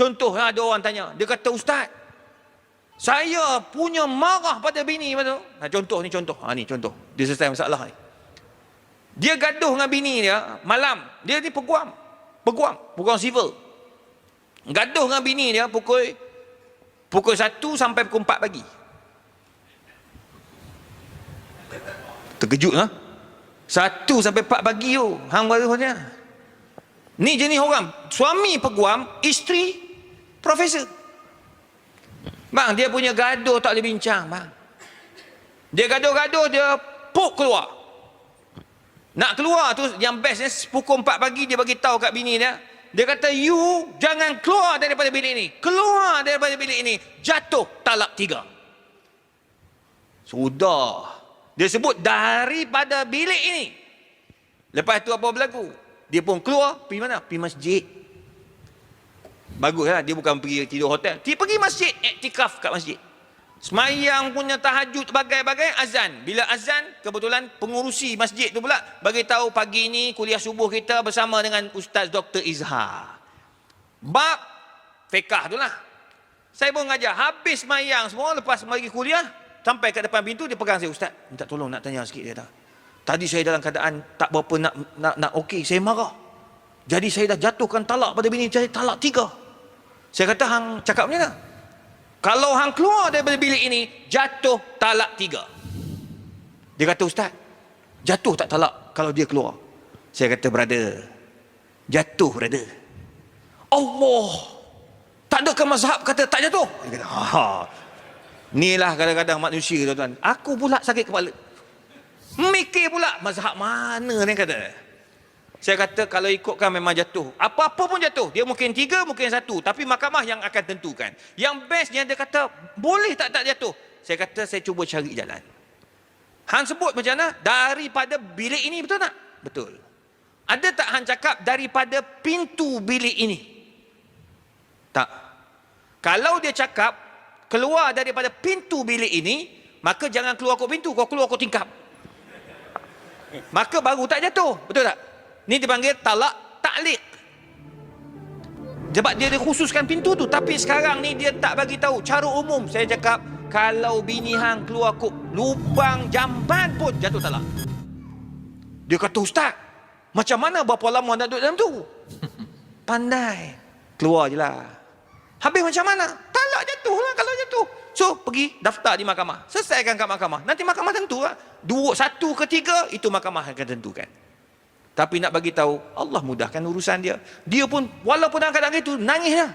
Contoh lah ada orang tanya. Dia kata, Ustaz, saya punya marah pada bini. Betul? Ha, contoh ni contoh. Ha, ni contoh. Dia selesai masalah ni. Dia gaduh dengan bini dia malam. Dia ni peguam. Peguam. Peguam civil. Gaduh dengan bini dia pukul pukul 1 sampai pukul 4 pagi. Terkejut ha? 1 sampai 4 pagi tu. Hang baru. Ni jenis orang. Suami peguam, isteri profesor. Bang, dia punya gaduh tak boleh bincang, bang. Dia gaduh-gaduh, dia puk keluar. Nak keluar tu, yang bestnya pukul 4 pagi dia bagi tahu kat bini dia. Dia kata, you jangan keluar daripada bilik ini. Keluar daripada bilik ini. Jatuh talak tiga. Sudah. Dia sebut daripada bilik ini. Lepas tu apa berlaku? Dia pun keluar, pergi mana? Pergi masjid. Baguslah, dia bukan pergi tidur hotel. Dia pergi masjid, iktikaf kat masjid. Semayang punya tahajud bagai-bagai azan. Bila azan, kebetulan pengurusi masjid tu pula bagi tahu pagi ni kuliah subuh kita bersama dengan Ustaz Dr. Izhar. Bab fiqah tu lah. Saya pun ngajar. Habis semayang semua lepas pergi kuliah, sampai kat depan pintu dia pegang saya, Ustaz, minta tolong nak tanya sikit dia kata. Tadi saya dalam keadaan tak berapa nak nak, nak okey, saya marah. Jadi saya dah jatuhkan talak pada bini saya, talak tiga. Saya kata, hang cakap macam mana? Kalau hang keluar daripada bilik ini, jatuh talak tiga. Dia kata, Ustaz, jatuh tak talak kalau dia keluar? Saya kata, brother, jatuh brother. Allah, tak ada mazhab kata tak jatuh? Dia kata, ha, Inilah kadang-kadang manusia tuan-tuan. Aku pula sakit kepala. Mikir pula mazhab mana ni kata. Saya kata kalau ikutkan memang jatuh. Apa-apa pun jatuh. Dia mungkin tiga, mungkin satu. Tapi mahkamah yang akan tentukan. Yang bestnya dia kata, boleh tak tak jatuh? Saya kata saya cuba cari jalan. Han sebut macam mana? Daripada bilik ini, betul tak? Betul. Ada tak Han cakap daripada pintu bilik ini? Tak. Kalau dia cakap, keluar daripada pintu bilik ini, maka jangan keluar kau pintu, kau keluar kau tingkap. Maka baru tak jatuh. Betul tak? Ni dipanggil talak taklik. Sebab dia dikhususkan pintu tu. Tapi sekarang ni dia tak bagi tahu. Cara umum saya cakap, kalau bini hang keluar kok lubang jamban pun jatuh talak. Dia kata, Ustaz, macam mana berapa lama nak duduk dalam tu? Pandai. Keluar je lah. Habis macam mana? Talak jatuh lah kalau jatuh. So, pergi daftar di mahkamah. Selesaikan kat mahkamah. Nanti mahkamah tentu lah. Dua, satu ke tiga, itu mahkamah akan tentukan. Tapi nak bagi tahu Allah mudahkan urusan dia. Dia pun walaupun dalam keadaan itu nangis lah.